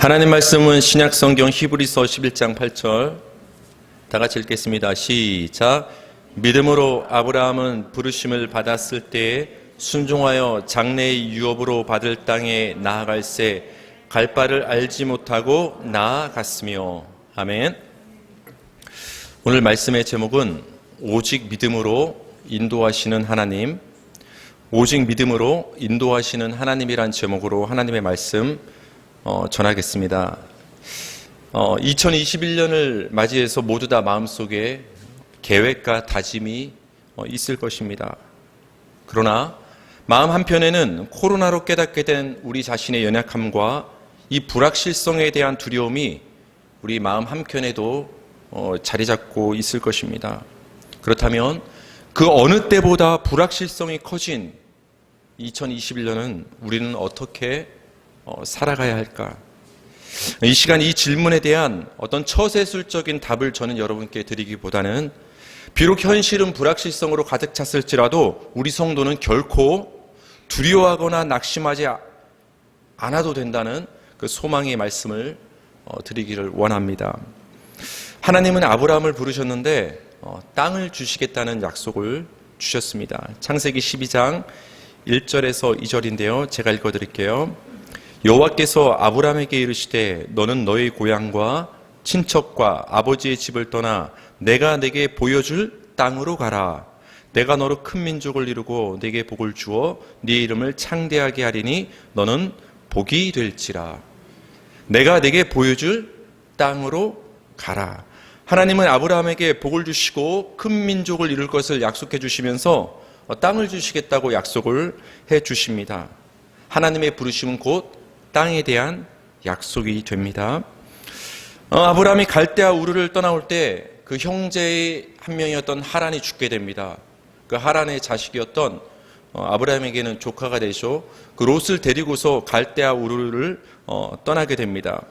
하나님 말씀은 신약 성경 히브리서 11장 8절 다 같이 읽겠습니다. 시작. 믿음으로 아브라함은 부르심을 받았을 때에 순종하여 장래의 유업으로 받을 땅에 나아갈새 갈 바를 알지 못하고 나아갔으며 아멘. 오늘 말씀의 제목은 오직 믿음으로 인도하시는 하나님 오직 믿음으로 인도하시는 하나님이란 제목으로 하나님의 말씀 어, 전하겠습니다. 어, 2021년을 맞이해서 모두 다 마음속에 계획과 다짐이 어, 있을 것입니다. 그러나 마음 한편에는 코로나로 깨닫게 된 우리 자신의 연약함과 이 불확실성에 대한 두려움이 우리 마음 한켠에도 어, 자리 잡고 있을 것입니다. 그렇다면 그 어느 때보다 불확실성이 커진 2021년은 우리는 어떻게 어, 살아가야 할까? 이 시간 이 질문에 대한 어떤 처세술적인 답을 저는 여러분께 드리기보다는 비록 현실은 불확실성으로 가득 찼을지라도 우리 성도는 결코 두려워하거나 낙심하지 않아도 된다는 그 소망의 말씀을 어, 드리기를 원합니다. 하나님은 아브라함을 부르셨는데 어, 땅을 주시겠다는 약속을 주셨습니다. 창세기 12장 1절에서 2절인데요. 제가 읽어 드릴게요. 여호와께서 아브라함에게 이르시되 너는 너의 고향과 친척과 아버지의 집을 떠나 내가 내게 보여줄 땅으로 가라. 내가 너로 큰 민족을 이루고 내게 복을 주어 네 이름을 창대하게 하리니 너는 복이 될지라. 내가 내게 보여줄 땅으로 가라. 하나님은 아브라함에게 복을 주시고 큰 민족을 이룰 것을 약속해 주시면서 땅을 주시겠다고 약속을 해 주십니다. 하나님의 부르심은 곧 땅에 대한 약속이 됩니다. 어, 아브라함이 갈대아 우르를 떠나올 때 그 형제의 한 명이었던 하란이 죽게 됩니다. 그 하란의 자식이었던 어, 아브라함에게는 조카가 되죠. 그 롯을 데리고서 갈대아 우르를 어, 떠나게 됩니다.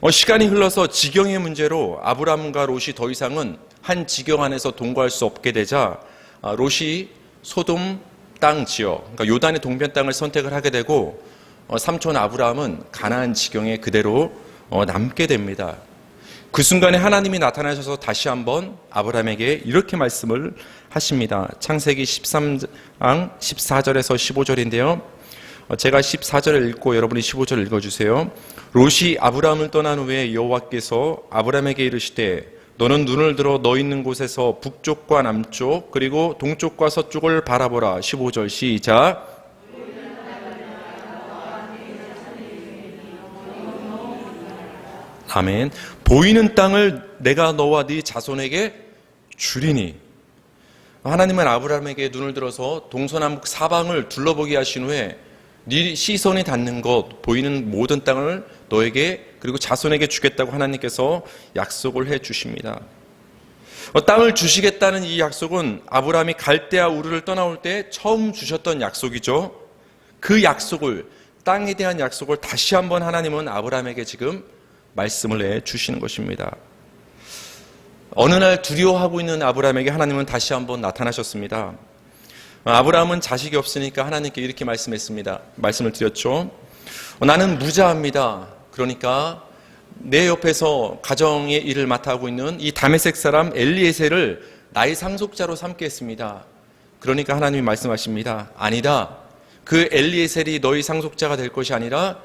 어, 시간이 흘러서 지경의 문제로 아브라함과 롯이 더 이상은 한 지경 안에서 동거할 수 없게 되자 아, 롯이 소돔 땅 지역, 그러니까 요단의 동편 땅을 선택을 하게 되고 어, 삼촌 아브라함은 가나안 지경에 그대로 어, 남게 됩니다. 그 순간에 하나님이 나타나셔서 다시 한번 아브라함에게 이렇게 말씀을 하십니다. 창세기 13장 14절에서 15절인데요. 어, 제가 14절을 읽고 여러분이 15절을 읽어주세요. 롯이 아브라함을 떠난 후에 여호와께서 아브라함에게 이르시되 너는 눈을 들어 너 있는 곳에서 북쪽과 남쪽 그리고 동쪽과 서쪽을 바라보라. 15절 시작. 아멘. 보이는 땅을 내가 너와 네 자손에게 주리니. 하나님은 아브라함에게 눈을 들어서 동서남북 사방을 둘러보게 하신 후에 네 시선이 닿는 것, 보이는 모든 땅을 너에게 그리고 자손에게 주겠다고 하나님께서 약속을 해 주십니다. 어, 땅을 주시겠다는 이 약속은 아브라함이 갈대아 우르를 떠나올 때 처음 주셨던 약속이죠. 그 약속을 땅에 대한 약속을 다시 한번 하나님은 아브라함에게 지금 말씀을 해 주시는 것입니다. 어느 날 두려워하고 있는 아브라함에게 하나님은 다시 한번 나타나셨습니다. 아브라함은 자식이 없으니까 하나님께 이렇게 말씀했습니다. 말씀을 드렸죠. 나는 무자합니다. 그러니까 내 옆에서 가정의 일을 맡아하고 있는 이 다메섹 사람 엘리에셀을 나의 상속자로 삼겠습니다. 그러니까 하나님이 말씀하십니다. 아니다. 그 엘리에셀이 너희 상속자가 될 것이 아니라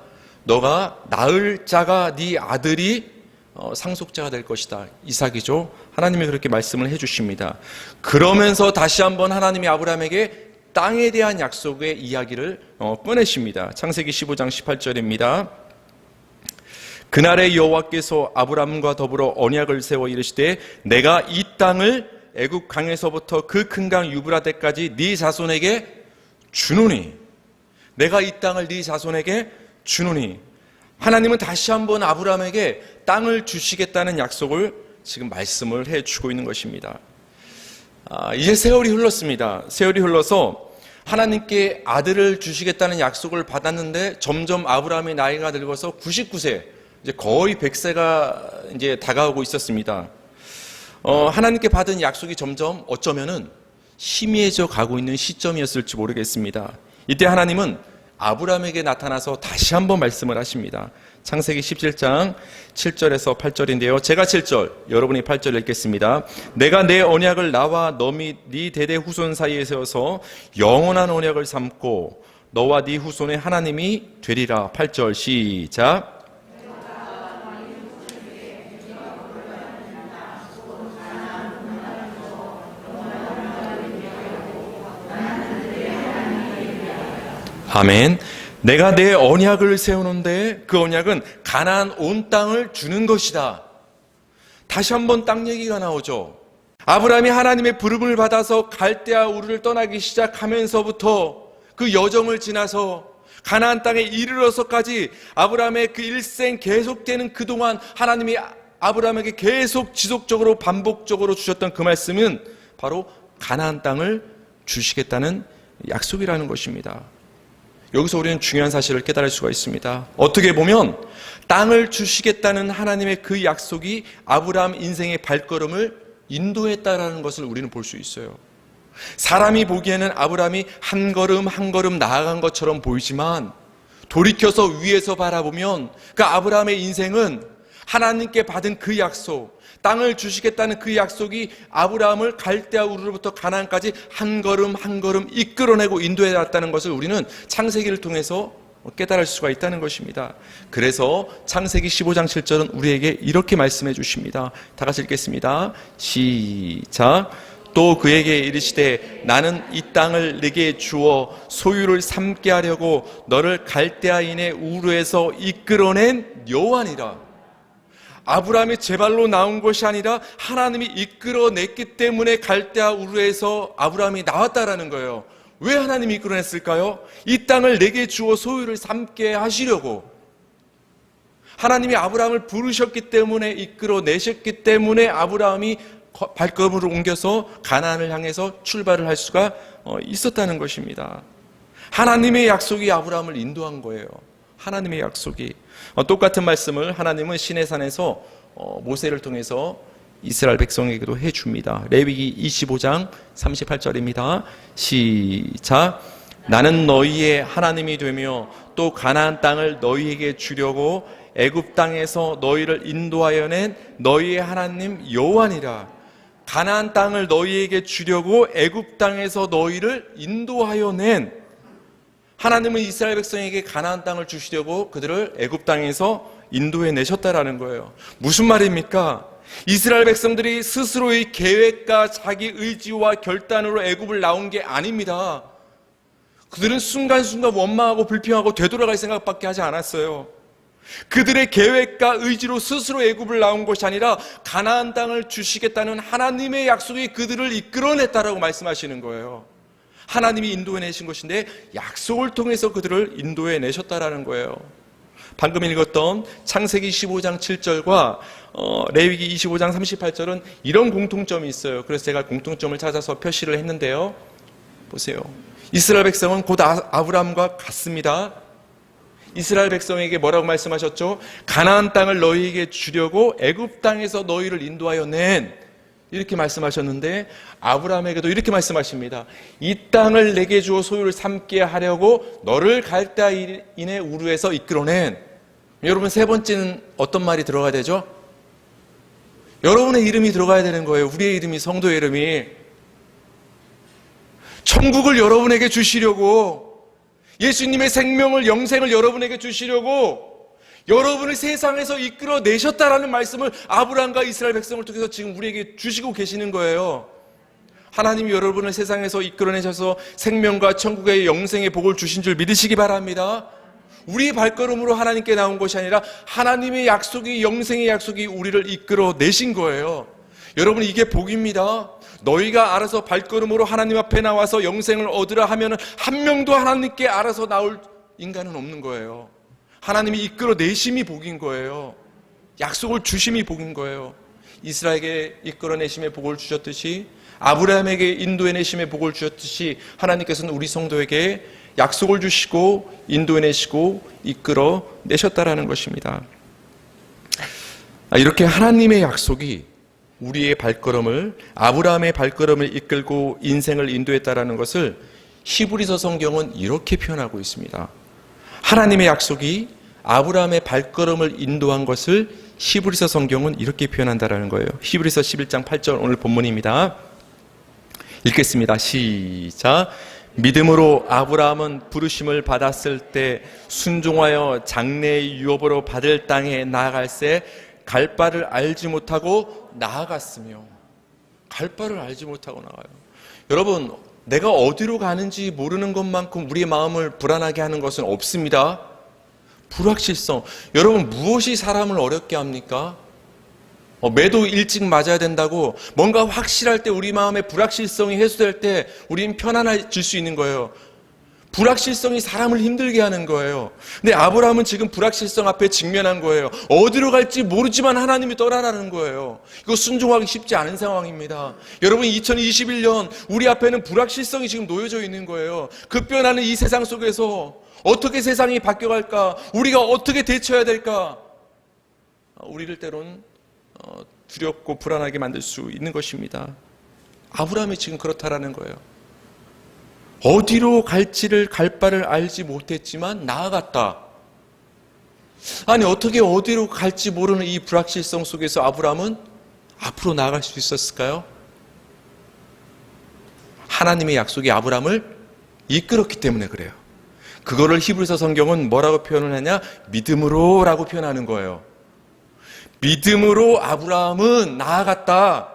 너가 낳을 자가 네 아들이 어, 상속자가 될 것이다. 이삭이죠. 하나님이 그렇게 말씀을 해 주십니다. 그러면서 다시 한번 하나님이 아브라함에게 땅에 대한 약속의 이야기를 어, 꺼내십니다. 창세기 15장 18절입니다. 그날의 여호와께서 아브라함과 더불어 언약을 세워 이르시되 내가 이 땅을 애굽 강에서부터 그 큰 강 유브라데까지 네 자손에게 주노니 내가 이 땅을 네 자손에게 주노니 하나님은 다시 한번 아브라함에게 땅을 주시겠다는 약속을 지금 말씀을 해 주고 있는 것입니다. 아, 이제 세월이 흘렀습니다. 세월이 흘러서 하나님께 아들을 주시겠다는 약속을 받았는데 점점 아브라함의 나이가 늙어서 99세, 이제 거의 100세가 이제 다가오고 있었습니다. 어, 하나님께 받은 약속이 점점 어쩌면은 희미해져 가고 있는 시점이었을지 모르겠습니다. 이때 하나님은 아브라함에게 나타나서 다시 한번 말씀을 하십니다. 창세기 17장 7절에서 8절인데요. 제가 7절, 여러분이 8절 읽겠습니다. 내가 내 언약을 나와 너미 네 대대 후손 사이에 세워서 영원한 언약을 삼고 너와 네 후손의 하나님이 되리라. 8절 시작. 아멘. 내가 내 언약을 세우는데 그 언약은 가나안 온 땅을 주는 것이다. 다시 한번 땅 얘기가 나오죠. 아브라함이 하나님의 부름을 받아서 갈대아 우르를 떠나기 시작하면서부터 그 여정을 지나서 가나안 땅에 이르러서까지 아브라함의 그 일생 계속되는 그동안 하나님이 아브라함에게 계속 지속적으로 반복적으로 주셨던 그 말씀은 바로 가나안 땅을 주시겠다는 약속이라는 것입니다. 여기서 우리는 중요한 사실을 깨달을 수가 있습니다. 어떻게 보면 땅을 주시겠다는 하나님의 그 약속이 아브라함 인생의 발걸음을 인도했다라는 것을 우리는 볼 수 있어요. 사람이 보기에는 아브라함이 한 걸음 한 걸음 나아간 것처럼 보이지만 돌이켜서 위에서 바라보면 그 아브라함의 인생은 하나님께 받은 그 약속, 땅을 주시겠다는 그 약속이 아브라함을 갈대아 우르로부터 가나안까지 한 걸음 한 걸음 이끌어내고 인도해 왔다는 것을 우리는 창세기를 통해서 깨달을 수가 있다는 것입니다. 그래서 창세기 15장 7절은 우리에게 이렇게 말씀해 주십니다. 다 같이 읽겠습니다. 시작. 또 그에게 이르시되 나는 이 땅을 네게 주어 소유를 삼게 하려고 너를 갈대아인의 우르에서 이끌어낸 여호와니라. 아브라함이 제 발로 나온 것이 아니라 하나님이 이끌어냈기 때문에 갈대아 우르에서 아브라함이 나왔다라는 거예요. 왜 하나님이 이끌어냈을까요? 이 땅을 내게 주어 소유를 삼게 하시려고. 하나님이 아브라함을 부르셨기 때문에 이끌어내셨기 때문에 아브라함이 발걸음을 옮겨서 가나안을 향해서 출발을 할 수가 어, 있었다는 것입니다. 하나님의 약속이 아브라함을 인도한 거예요. 하나님의 약속이 어, 똑같은 말씀을 하나님은 시내산에서 어, 모세를 통해서 이스라엘 백성에게도 해 줍니다. 레위기 25장 38절입니다. 시작. 나는 너희의 하나님이 되며 또 가나안 땅을 너희에게 주려고 애굽 땅에서 너희를 인도하여 낸 너희의 하나님 여호와니라. 가나안 땅을 너희에게 주려고 애굽 땅에서 너희를 인도하여 낸 하나님은 이스라엘 백성에게 가나안 땅을 주시려고 그들을 애굽 땅에서 인도해 내셨다라는 거예요. 무슨 말입니까? 이스라엘 백성들이 스스로의 계획과 자기 의지와 결단으로 애굽을 나온 게 아닙니다. 그들은 순간순간 원망하고 불평하고 되돌아갈 생각밖에 하지 않았어요. 그들의 계획과 의지로 스스로 애굽을 나온 것이 아니라 가나안 땅을 주시겠다는 하나님의 약속이 그들을 이끌어냈다라고 말씀하시는 거예요. 하나님이 인도해 내신 것인데 약속을 통해서 그들을 인도해 내셨다라는 거예요. 방금 읽었던 창세기 15장 7절과 어, 레위기 25장 38절은 이런 공통점이 있어요. 그래서 제가 공통점을 찾아서 표시를 했는데요. 보세요. 이스라엘 백성은 곧 아, 아브라함과 같습니다. 이스라엘 백성에게 뭐라고 말씀하셨죠? 가나안 땅을 너희에게 주려고 애굽 땅에서 너희를 인도하여 낸 이렇게 말씀하셨는데 아브라함에게도 이렇게 말씀하십니다. 이 땅을 내게 주어 소유를 삼게 하려고 너를 갈대아인의 우르에서 이끌어낸 여러분 세 번째는 어떤 말이 들어가야 되죠? 여러분의 이름이 들어가야 되는 거예요. 우리의 이름이 성도의 이름이 천국을 여러분에게 주시려고 예수님의 생명을 영생을 여러분에게 주시려고 여러분을 세상에서 이끌어 내셨다라는 말씀을 아브라함과 이스라엘 백성을 통해서 지금 우리에게 주시고 계시는 거예요. 하나님이 여러분을 세상에서 이끌어내셔서 생명과 천국의 영생의 복을 주신 줄 믿으시기 바랍니다. 우리 발걸음으로 하나님께 나온 것이 아니라 하나님의 약속이 영생의 약속이 우리를 이끌어 내신 거예요. 여러분 이게 복입니다. 너희가 알아서 발걸음으로 하나님 앞에 나와서 영생을 얻으라 하면 한 명도 하나님께 알아서 나올 인간은 없는 거예요. 하나님이 이끌어 내심이 복인 거예요. 약속을 주심이 복인 거예요. 이스라엘에게 이끌어 내심의 복을 주셨듯이 아브라함에게 인도해 내심의 복을 주셨듯이 하나님께서는 우리 성도에게 약속을 주시고 인도해 내시고 이끌어 내셨다라는 것입니다. 아, 이렇게 하나님의 약속이 우리의 발걸음을 아브라함의 발걸음을 이끌고 인생을 인도했다라는 것을 히브리서 성경은 이렇게 표현하고 있습니다. 하나님의 약속이 아브라함의 발걸음을 인도한 것을 히브리서 성경은 이렇게 표현한다라는 거예요. 히브리서 11장 8절 오늘 본문입니다. 읽겠습니다. 시작. 믿음으로 아브라함은 부르심을 받았을 때 순종하여 장래의 유업으로 받을 땅에 나아갈새 갈 바를 알지 못하고 나아갔으며 갈 바를 알지 못하고 나가요. 여러분, 내가 어디로 가는지 모르는 것만큼 우리의 마음을 불안하게 하는 것은 없습니다. 불확실성. 여러분, 무엇이 사람을 어렵게 합니까? 어, 매도 일찍 맞아야 된다고 뭔가 확실할 때 우리 마음의 불확실성이 해소될 때 우리는 편안해질 수 있는 거예요. 불확실성이 사람을 힘들게 하는 거예요. 근데 아브라함은 지금 불확실성 앞에 직면한 거예요. 어디로 갈지 모르지만 하나님이 떠나라는 거예요. 이거 순종하기 쉽지 않은 상황입니다. 여러분 2021년 우리 앞에는 불확실성이 지금 놓여져 있는 거예요. 급변하는 이 세상 속에서 어떻게 세상이 바뀌어갈까? 우리가 어떻게 대처해야 될까? 우리를 때론 어, 두렵고 불안하게 만들 수 있는 것입니다. 아브라함이 지금 그렇다라는 거예요. 어디로 갈지를 갈 바를 알지 못했지만 나아갔다. 아니 어떻게 어디로 갈지 모르는 이 불확실성 속에서 아브라함은 앞으로 나아갈 수 있었을까요? 하나님의 약속이 아브라함을 이끌었기 때문에 그래요. 그거를 히브리서 성경은 뭐라고 표현을 하냐? 믿음으로라고 표현하는 거예요. 믿음으로 아브라함은 나아갔다.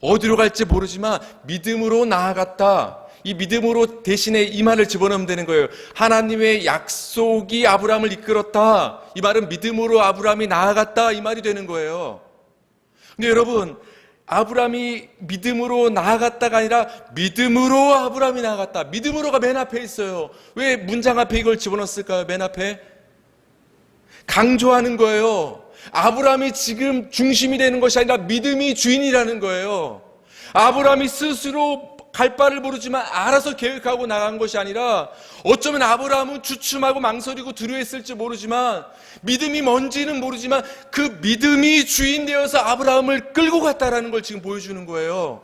어디로 갈지 모르지만 믿음으로 나아갔다. 이 믿음으로 대신에 이 말을 집어넣으면 되는 거예요. 하나님의 약속이 아브라함을 이끌었다. 이 말은 믿음으로 아브라함이 나아갔다. 이 말이 되는 거예요. 근데 여러분, 아브라함이 믿음으로 나아갔다가 아니라 믿음으로 아브라함이 나아갔다. 믿음으로가 맨 앞에 있어요. 왜 문장 앞에 이걸 집어넣었을까요? 맨 앞에? 강조하는 거예요. 아브라함이 지금 중심이 되는 것이 아니라 믿음이 주인이라는 거예요. 아브라함이 스스로 갈 바를 모르지만 알아서 계획하고 나간 것이 아니라 어쩌면 아브라함은 주춤하고 망설이고 두려워했을지 모르지만 믿음이 뭔지는 모르지만 그 믿음이 주인 되어서 아브라함을 끌고 갔다라는 걸 지금 보여주는 거예요.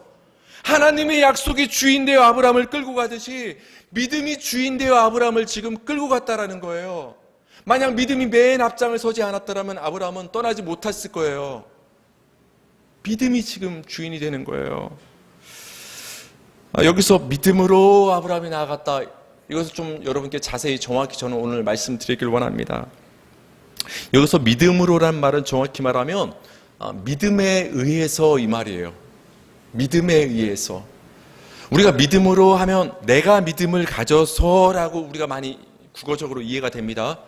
하나님의 약속이 주인 되어 아브라함을 끌고 가듯이 믿음이 주인 되어 아브라함을 지금 끌고 갔다라는 거예요. 만약 믿음이 맨 앞장을 서지 않았더라면 아브라함은 떠나지 못했을 거예요. 믿음이 지금 주인이 되는 거예요. 아, 여기서 믿음으로 아브라함이 나아갔다. 이것을 좀 여러분께 자세히 정확히 저는 오늘 말씀드리길 원합니다. 여기서 믿음으로란 말은 정확히 말하면 아, 믿음에 의해서 이 말이에요. 믿음에 의해서. 우리가 믿음으로 하면 내가 믿음을 가져서라고 우리가 많이 국어적으로 이해가 됩니다.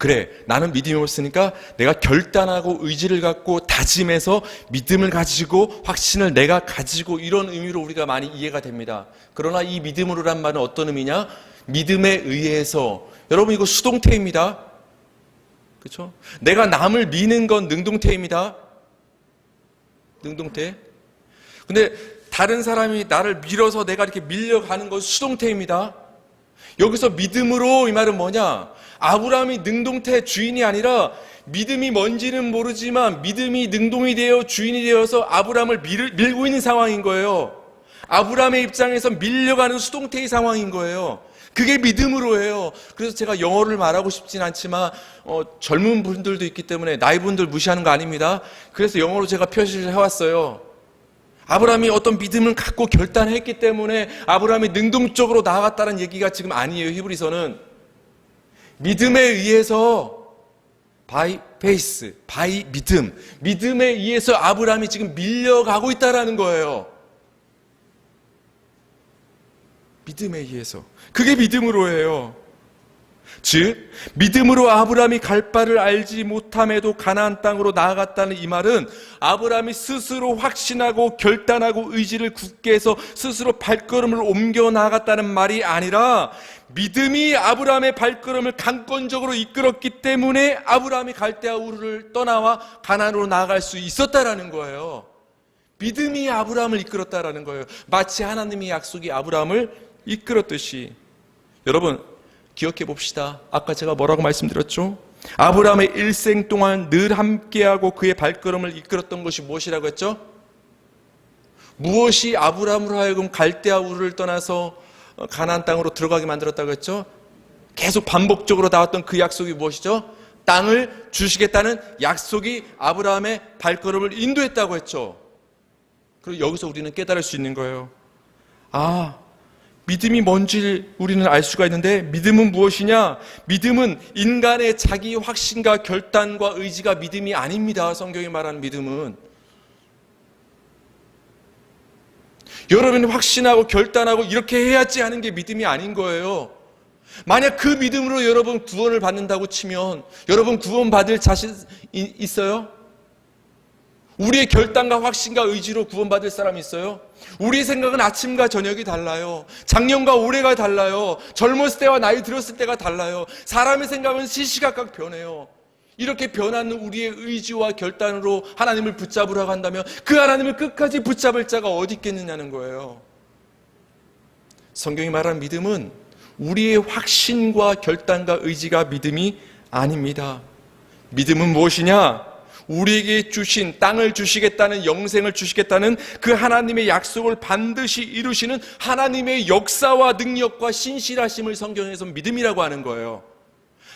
그래, 나는 믿음이 없으니까 내가 결단하고 의지를 갖고 다짐해서 믿음을 가지고 확신을 내가 가지고 이런 의미로 우리가 많이 이해가 됩니다. 그러나 이 믿음으로란 말은 어떤 의미냐? 믿음에 의해서. 여러분 이거 수동태입니다. 그렇죠? 내가 남을 미는 건 능동태입니다. 능동태. 근데 다른 사람이 나를 밀어서 내가 이렇게 밀려가는 건 수동태입니다. 여기서 믿음으로 이 말은 뭐냐? 아브라함이 능동태 주인이 아니라 믿음이 뭔지는 모르지만 믿음이 능동이 되어 주인이 되어서 아브라함을 밀, 밀고 있는 상황인 거예요. 아브라함의 입장에서 밀려가는 수동태의 상황인 거예요. 그게 믿음으로 해요. 그래서 제가 영어를 말하고 싶진 않지만 어, 젊은 분들도 있기 때문에 나이 분들 무시하는 거 아닙니다. 그래서 영어로 제가 표시를 해왔어요. 아브라함이 어떤 믿음을 갖고 결단했기 때문에 아브라함이 능동적으로 나아갔다는 얘기가 지금 아니에요. 히브리서는 믿음에 의해서 바이 페이스, 바이 믿음, 믿음에 의해서 아브라함이 지금 밀려가고 있다라는 거예요. 믿음에 의해서. 그게 믿음으로 해요. 즉 믿음으로 아브라함이 갈 바를 알지 못함에도 가나안 땅으로 나아갔다는 이 말은 아브라함이 스스로 확신하고 결단하고 의지를 굳게 해서 스스로 발걸음을 옮겨 나아갔다는 말이 아니라 믿음이 아브라함의 발걸음을 강권적으로 이끌었기 때문에 아브라함이 갈대아 우르를 떠나와 가나안으로 나아갈 수 있었다라는 거예요. 믿음이 아브라함을 이끌었다라는 거예요. 마치 하나님의 약속이 아브라함을 이끌었듯이 여러분 기억해 봅시다. 아까 제가 뭐라고 말씀드렸죠? 아브라함의 일생 동안 늘 함께하고 그의 발걸음을 이끌었던 것이 무엇이라고 했죠? 무엇이 아브라함으로 하여금 갈대아 우르를 떠나서 가나안 땅으로 들어가게 만들었다고 했죠? 계속 반복적으로 나왔던 그 약속이 무엇이죠? 땅을 주시겠다는 약속이 아브라함의 발걸음을 인도했다고 했죠. 그리고 여기서 우리는 깨달을 수 있는 거예요. 아, 믿음이 뭔지 우리는 알 수가 있는데 믿음은 무엇이냐? 믿음은 인간의 자기 확신과 결단과 의지가 믿음이 아닙니다. 성경이 말하는 믿음은. 여러분이 확신하고 결단하고 이렇게 해야지 하는 게 믿음이 아닌 거예요. 만약 그 믿음으로 여러분 구원을 받는다고 치면 여러분 구원받을 자신 이- 있어요? 우리의 결단과 확신과 의지로 구원받을 사람 있어요? 우리의 생각은 아침과 저녁이 달라요. 작년과 올해가 달라요. 젊었을 때와 나이 들었을 때가 달라요. 사람의 생각은 시시각각 변해요. 이렇게 변하는 우리의 의지와 결단으로 하나님을 붙잡으라고 한다면 그 하나님을 끝까지 붙잡을 자가 어디 있겠느냐는 거예요. 성경이 말하는 믿음은 우리의 확신과 결단과 의지가 믿음이 아닙니다. 믿음은 무엇이냐? 우리에게 주신 땅을 주시겠다는 영생을 주시겠다는 그 하나님의 약속을 반드시 이루시는 하나님의 역사와 능력과 신실하심을 성경에서 믿음이라고 하는 거예요.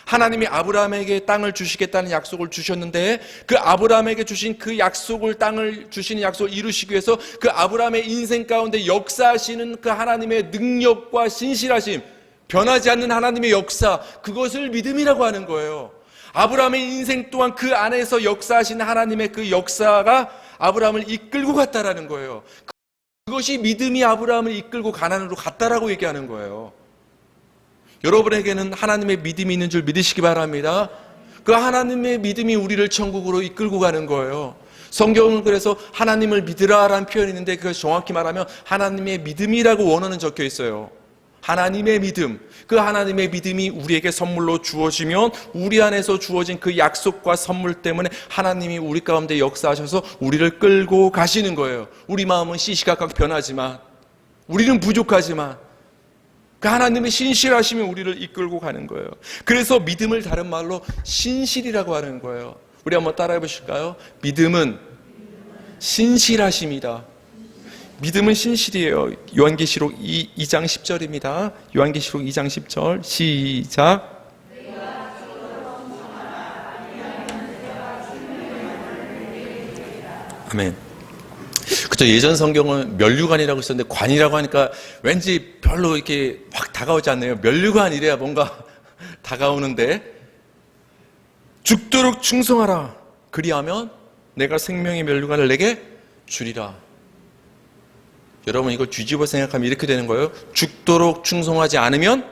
하나님이 아브라함에게 땅을 주시겠다는 약속을 주셨는데 그 아브라함에게 주신 그 약속을 땅을 주시는 약속을 이루시기 위해서 그 아브라함의 인생 가운데 역사하시는 그 하나님의 능력과 신실하심 변하지 않는 하나님의 역사 그것을 믿음이라고 하는 거예요. 아브라함의 인생 또한 그 안에서 역사하시는 하나님의 그 역사가 아브라함을 이끌고 갔다라는 거예요. 그것이 믿음이 아브라함을 이끌고 가난으로 갔다라고 얘기하는 거예요. 여러분에게는 하나님의 믿음이 있는 줄 믿으시기 바랍니다. 그 하나님의 믿음이 우리를 천국으로 이끌고 가는 거예요. 성경은 그래서 하나님을 믿으라라는 표현이 있는데 그걸 정확히 말하면 하나님의 믿음이라고 원어는 적혀 있어요. 하나님의 믿음. 그 하나님의 믿음이 우리에게 선물로 주어지면 우리 안에서 주어진 그 약속과 선물 때문에 하나님이 우리 가운데 역사하셔서 우리를 끌고 가시는 거예요. 우리 마음은 시시각각 변하지만 우리는 부족하지만 그 하나님의 신실하심이 우리를 이끌고 가는 거예요. 그래서 믿음을 다른 말로 신실이라고 하는 거예요. 우리 한번 따라해 보실까요? 믿음은 신실하심이다. 믿음은 신실이에요. 요한계시록 2, 2장 10절입니다. 요한계시록 2장 10절 시작. 아멘. 그죠 예전 성경은 면류관이라고 있었는데 관이라고 하니까 왠지 별로 이렇게 확 다가오지 않네요. 면류관이래야 뭔가 다가오는데 죽도록 충성하라. 그리하면 내가 생명의 면류관을 내게 주리라. 여러분 이걸 뒤집어 생각하면 이렇게 되는 거예요. 죽도록 충성하지 않으면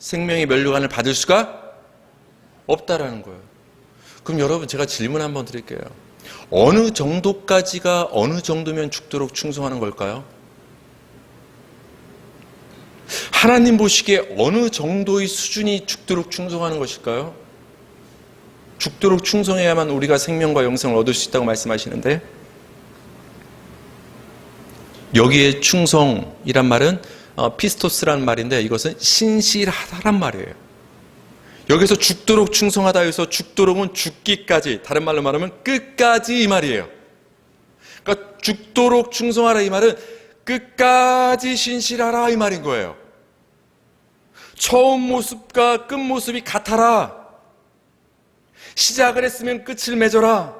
생명의 면류관을 받을 수가 없다라는 거예요. 그럼 여러분 제가 질문 한번 드릴게요. 어느 정도까지가 어느 정도면 죽도록 충성하는 걸까요? 하나님 보시기에 어느 정도의 수준이 죽도록 충성하는 것일까요? 죽도록 충성해야만 우리가 생명과 영생을 얻을 수 있다고 말씀하시는데 여기에 충성이란 말은 어, 피스토스라는 말인데 이것은 신실하다란 말이에요. 여기서 죽도록 충성하다 해서 죽도록은 죽기까지 다른 말로 말하면 끝까지 이 말이에요. 그러니까 죽도록 충성하라 이 말은 끝까지 신실하라 이 말인 거예요. 처음 모습과 끝 모습이 같아라. 시작을 했으면 끝을 맺어라.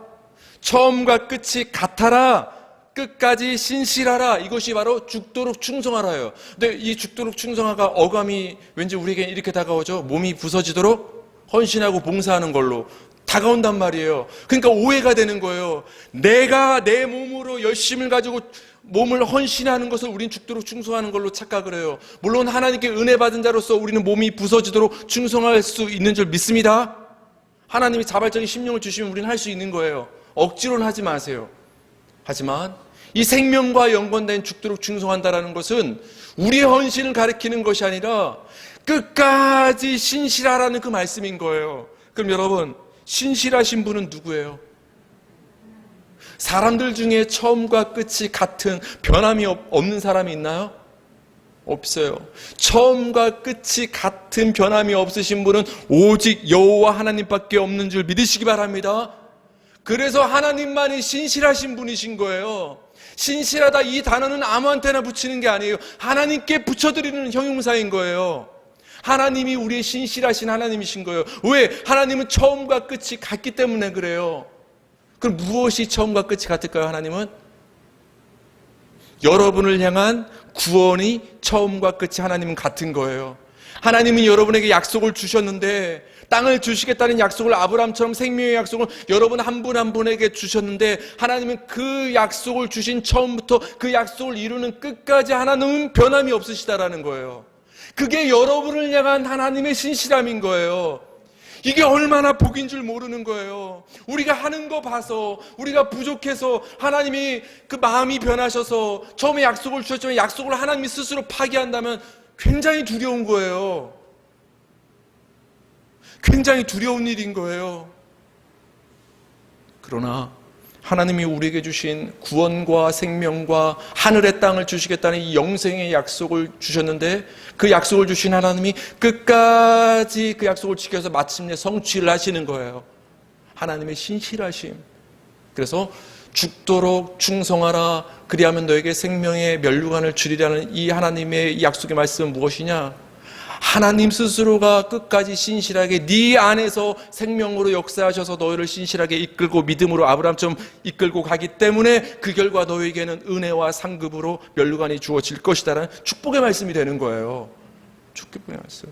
처음과 끝이 같아라. 끝까지 신실하라. 이것이 바로 죽도록 충성하라예요. 근데 이 죽도록 충성하가 어감이 왠지 우리에게 이렇게 다가오죠. 몸이 부서지도록 헌신하고 봉사하는 걸로 다가온단 말이에요. 그러니까 오해가 되는 거예요. 내가 내 몸으로 열심을 가지고 몸을 헌신하는 것을 우린 죽도록 충성하는 걸로 착각을 해요. 물론 하나님께 은혜 받은 자로서 우리는 몸이 부서지도록 충성할 수 있는 줄 믿습니다. 하나님이 자발적인 심령을 주시면 우리는 할 수 있는 거예요. 억지로는 하지 마세요. 하지만 이 생명과 연관된 죽도록 충성한다라는 것은 우리의 헌신을 가리키는 것이 아니라 끝까지 신실하라는 그 말씀인 거예요. 그럼 여러분, 신실하신 분은 누구예요? 사람들 중에 처음과 끝이 같은 변함이 없- 없는 사람이 있나요? 없어요. 처음과 끝이 같은 변함이 없으신 분은 오직 여호와 하나님밖에 없는 줄 믿으시기 바랍니다. 그래서 하나님만이 신실하신 분이신 거예요. 신실하다 이 단어는 아무한테나 붙이는 게 아니에요. 하나님께 붙여드리는 형용사인 거예요. 하나님이 우리의 신실하신 하나님이신 거예요. 왜? 하나님은 처음과 끝이 같기 때문에 그래요. 그럼 무엇이 처음과 끝이 같을까요, 하나님은? 여러분을 향한 구원이 처음과 끝이 하나님은 같은 거예요. 하나님은 여러분에게 약속을 주셨는데 땅을 주시겠다는 약속을 아브라함처럼 생명의 약속을 여러분 한분한 분에게 주셨는데 하나님은 그 약속을 주신 처음부터 그 약속을 이루는 끝까지 하나님은 변함이 없으시다라는 거예요. 그게 여러분을 향한 하나님의 신실함인 거예요. 이게 얼마나 복인 줄 모르는 거예요. 우리가 하는 거 봐서, 우리가 부족해서 하나님이 그 마음이 변하셔서 처음에 약속을 주셨지만 약속을 하나님이 스스로 파기한다면 굉장히 두려운 거예요. 굉장히 두려운 일인 거예요. 그러나 하나님이 우리에게 주신 구원과 생명과 하늘의 땅을 주시겠다는 이 영생의 약속을 주셨는데 그 약속을 주신 하나님이 끝까지 그 약속을 지켜서 마침내 성취를 하시는 거예요. 하나님의 신실하심. 그래서 죽도록 충성하라 그리하면 너에게 생명의 멸류관을 주리라는 이 하나님의 이 약속의 말씀은 무엇이냐? 하나님 스스로가 끝까지 신실하게 네 안에서 생명으로 역사하셔서 너희를 신실하게 이끌고 믿음으로 아브라함처럼 이끌고 가기 때문에 그 결과 너에게는 은혜와 상급으로 멸류관이 주어질 것이다라는 축복의 말씀이 되는 거예요. 축복의 말씀.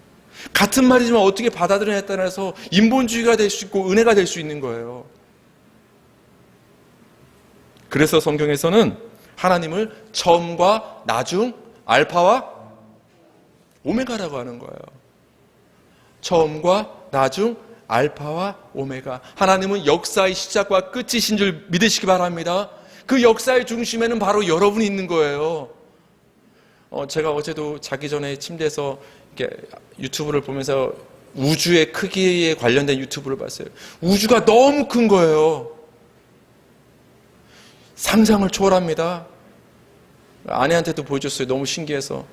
같은 말이지만 어떻게 받아들여냐에 따라서 인본주의가 될 수 있고 은혜가 될 수 있는 거예요. 그래서 성경에서는 하나님을 처음과 나중, 알파와 오메가라고 하는 거예요. 처음과 나중, 알파와 오메가. 하나님은 역사의 시작과 끝이신 줄 믿으시기 바랍니다. 그 역사의 중심에는 바로 여러분이 있는 거예요. 어, 제가 어제도 자기 전에 침대에서 이렇게 유튜브를 보면서 우주의 크기에 관련된 유튜브를 봤어요. 우주가 너무 큰 거예요. 상상을 초월합니다. 아내한테도 보여줬어요. 너무 신기해서.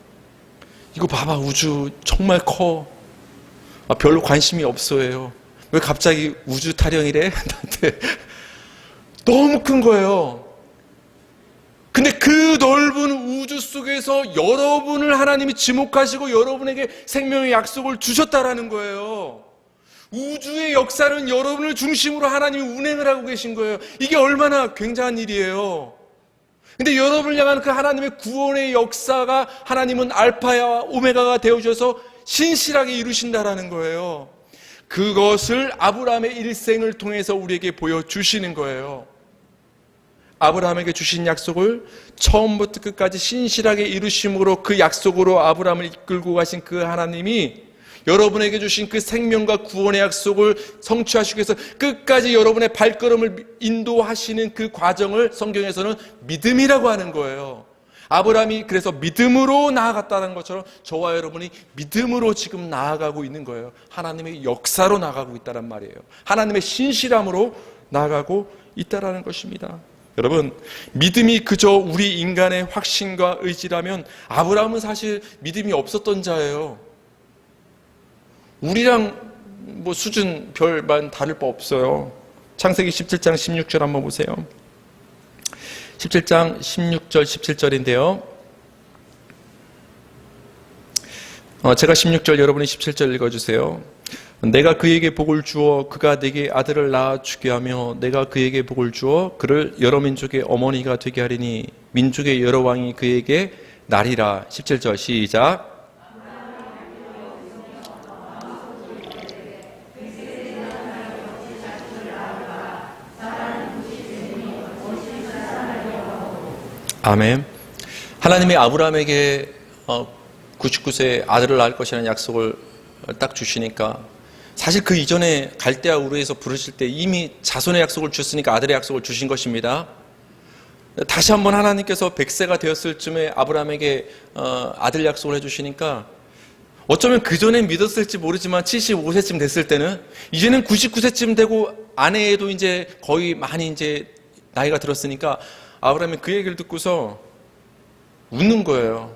이거 봐봐, 우주 정말 커. 아, 별로 관심이 없어요. 왜 갑자기 우주 타령이래? 나한테. 너무 큰 거예요. 근데 그 넓은 우주 속에서 여러분을 하나님이 지목하시고 여러분에게 생명의 약속을 주셨다라는 거예요. 우주의 역사는 여러분을 중심으로 하나님이 운행을 하고 계신 거예요. 이게 얼마나 굉장한 일이에요. 근데 여러분을 향한 그 하나님의 구원의 역사가 하나님은 알파와 오메가가 되어주셔서 신실하게 이루신다라는 거예요. 그것을 아브라함의 일생을 통해서 우리에게 보여주시는 거예요. 아브라함에게 주신 약속을 처음부터 끝까지 신실하게 이루심으로 그 약속으로 아브라함을 이끌고 가신 그 하나님이 여러분에게 주신 그 생명과 구원의 약속을 성취하시기 위해서 끝까지 여러분의 발걸음을 인도하시는 그 과정을 성경에서는 믿음이라고 하는 거예요. 아브라함이 그래서 믿음으로 나아갔다는 것처럼 저와 여러분이 믿음으로 지금 나아가고 있는 거예요. 하나님의 역사로 나아가고 있다는 말이에요. 하나님의 신실함으로 나아가고 있다라는 것입니다. 여러분, 믿음이 그저 우리 인간의 확신과 의지라면 아브라함은 사실 믿음이 없었던 자예요. 우리랑 뭐 수준 별만 다를 바 없어요. 창세기 17장 16절 한번 보세요. 17장 16절 17절인데요. 어, 제가 16절 여러분이 17절 읽어주세요. 내가 그에게 복을 주어 그가 내게 아들을 낳아 주게 하며 내가 그에게 복을 주어 그를 여러 민족의 어머니가 되게 하리니 민족의 여러 왕이 그에게 나리라 17절 시작 아멘. 하나님이 아브라함에게 99세 아들을 낳을 것이라는 약속을 딱 주시니까 사실 그 이전에 갈대아 우르에서 부르실 때 이미 자손의 약속을 주셨으니까 아들의 약속을 주신 것입니다. 다시 한번 하나님께서 100세가 되었을 쯤에 아브라함에게 어, 아들 약속을 해주시니까 어쩌면 그 전에 믿었을지 모르지만 75세쯤 됐을 때는 이제는 99세쯤 되고 아내도 이제 거의 많이 이제 나이가 들었으니까 아브라함이 그 얘기를 듣고서 웃는 거예요.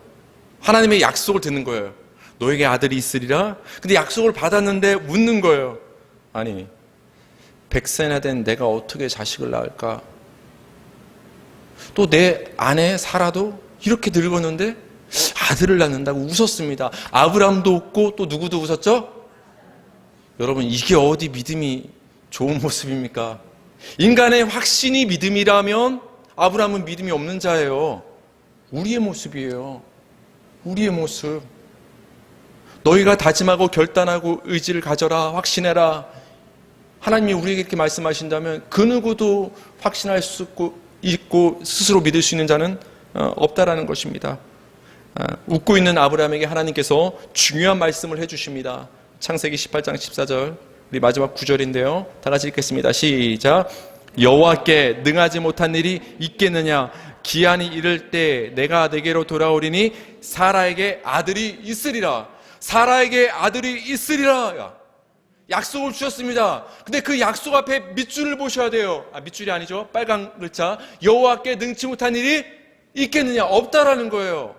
하나님의 약속을 듣는 거예요. 너에게 아들이 있으리라? 근데 약속을 받았는데 웃는 거예요. 아니, 백세나 된 내가 어떻게 자식을 낳을까? 또 내 아내 살아도 이렇게 늙었는데 아들을 낳는다고 웃었습니다. 아브라함도 웃고 또 누구도 웃었죠? 여러분 이게 어디 믿음이 좋은 모습입니까? 인간의 확신이 믿음이라면 아브라함은 믿음이 없는 자예요. 우리의 모습이에요. 우리의 모습. 너희가 다짐하고 결단하고 의지를 가져라 확신해라. 하나님이 우리에게 이렇게 말씀하신다면 그 누구도 확신할 수 있고, 있고 스스로 믿을 수 있는 자는 어, 없다라는 것입니다. 아, 웃고 있는 아브라함에게 하나님께서 중요한 말씀을 해주십니다. 창세기 18장 14절 우리 마지막 구절인데요. 다 같이 읽겠습니다. 시작. 여호와께 능하지 못한 일이 있겠느냐? 기한이 이를 때 내가 내게로 돌아오리니 사라에게 아들이 있으리라. 사라에게 아들이 있으리라. 야, 약속을 주셨습니다. 근데 그 약속 앞에 밑줄을 보셔야 돼요. 아, 밑줄이 아니죠. 빨간 글자. 여호와께 능치 못한 일이 있겠느냐? 없다라는 거예요.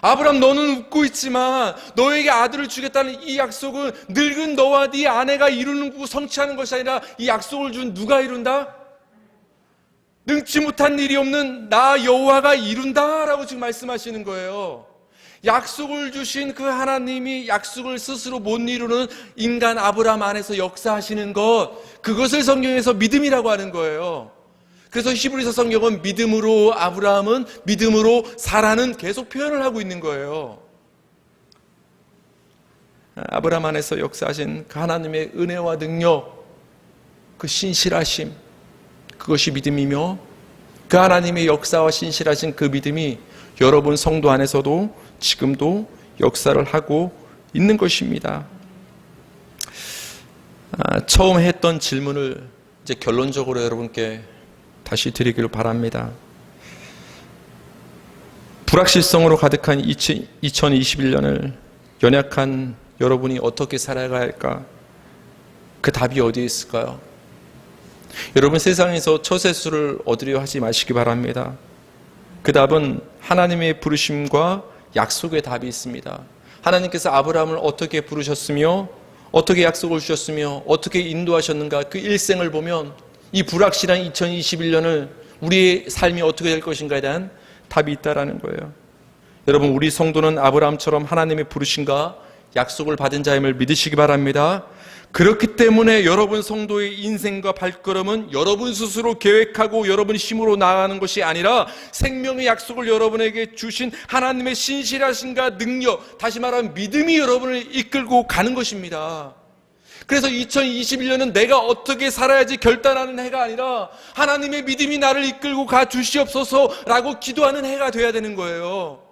아브람 너는 웃고 있지만 너에게 아들을 주겠다는 이 약속은 늙은 너와 네 아내가 이루는 거 성취하는 것이 아니라 이 약속을 준 누가 이룬다? 능치 못한 일이 없는 나 여호와가 이룬다라고 지금 말씀하시는 거예요. 약속을 주신 그 하나님이 약속을 스스로 못 이루는 인간 아브람 안에서 역사하시는 것 그것을 성경에서 믿음이라고 하는 거예요. 그래서 히브리서 성경은 믿음으로 아브라함은 믿음으로 사라는 계속 표현을 하고 있는 거예요. 아브라함 안에서 역사하신 그 하나님의 은혜와 능력, 그 신실하심, 그것이 믿음이며 그 하나님의 역사와 신실하신 그 믿음이 여러분 성도 안에서도 지금도 역사를 하고 있는 것입니다. 아, 처음 했던 질문을 이제 결론적으로 여러분께 다시 드리기를 바랍니다. 불확실성으로 가득한 2021년을 연약한 여러분이 어떻게 살아가야 할까? 그 답이 어디에 있을까요? 여러분 세상에서 처세수를 얻으려 하지 마시기 바랍니다. 그 답은 하나님의 부르심과 약속의 답이 있습니다. 하나님께서 아브라함을 어떻게 부르셨으며 어떻게 약속을 주셨으며 어떻게 인도하셨는가 그 일생을 보면 이 불확실한 2021년을 우리의 삶이 어떻게 될 것인가에 대한 답이 있다라는 거예요. 여러분 우리 성도는 아브라함처럼 하나님의 부르심과 약속을 받은 자임을 믿으시기 바랍니다. 그렇기 때문에 여러분 성도의 인생과 발걸음은 여러분 스스로 계획하고 여러분 힘으로 나아가는 것이 아니라 생명의 약속을 여러분에게 주신 하나님의 신실하신가 능력, 다시 말하면 믿음이 여러분을 이끌고 가는 것입니다. 그래서 2021년은 내가 어떻게 살아야지 결단하는 해가 아니라 하나님의 믿음이 나를 이끌고 가 주시옵소서라고 기도하는 해가 돼야 되는 거예요.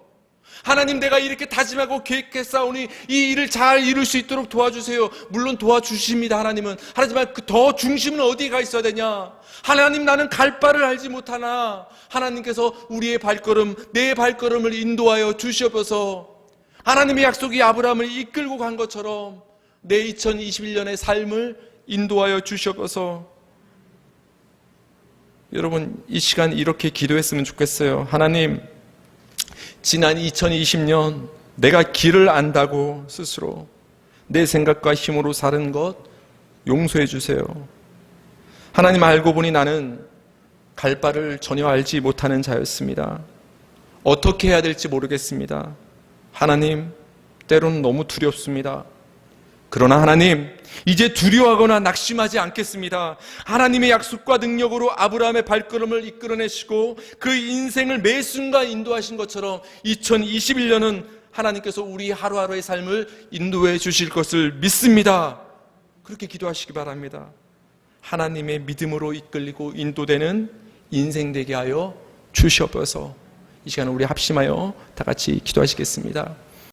하나님 내가 이렇게 다짐하고 계획했사오니 이 일을 잘 이룰 수 있도록 도와주세요. 물론 도와주십니다. 하나님은. 하지만 그더 중심은 어디에 가 있어야 되냐? 하나님 나는 갈 바를 알지 못하나 하나님께서 우리의 발걸음, 내 발걸음을 인도하여 주시옵소서. 하나님의 약속이 아브라함을 이끌고 간 것처럼 내 2021년의 삶을 인도하여 주시옵소서. 여러분 이 시간 이렇게 기도했으면 좋겠어요. 하나님 지난 2020년 내가 길을 안다고 스스로 내 생각과 힘으로 사는 것 용서해 주세요. 하나님 알고 보니 나는 갈 바를 전혀 알지 못하는 자였습니다. 어떻게 해야 될지 모르겠습니다. 하나님, 때로는 너무 두렵습니다. 그러나 하나님, 이제 두려워하거나 낙심하지 않겠습니다. 하나님의 약속과 능력으로 아브라함의 발걸음을 이끌어내시고 그 인생을 매 순간 인도하신 것처럼 2021년은 하나님께서 우리 하루하루의 삶을 인도해 주실 것을 믿습니다. 그렇게 기도하시기 바랍니다. 하나님의 믿음으로 이끌리고 인도되는 인생 되게 하여 주시옵소서. 이 시간에 우리 합심하여 다 같이 기도하시겠습니다.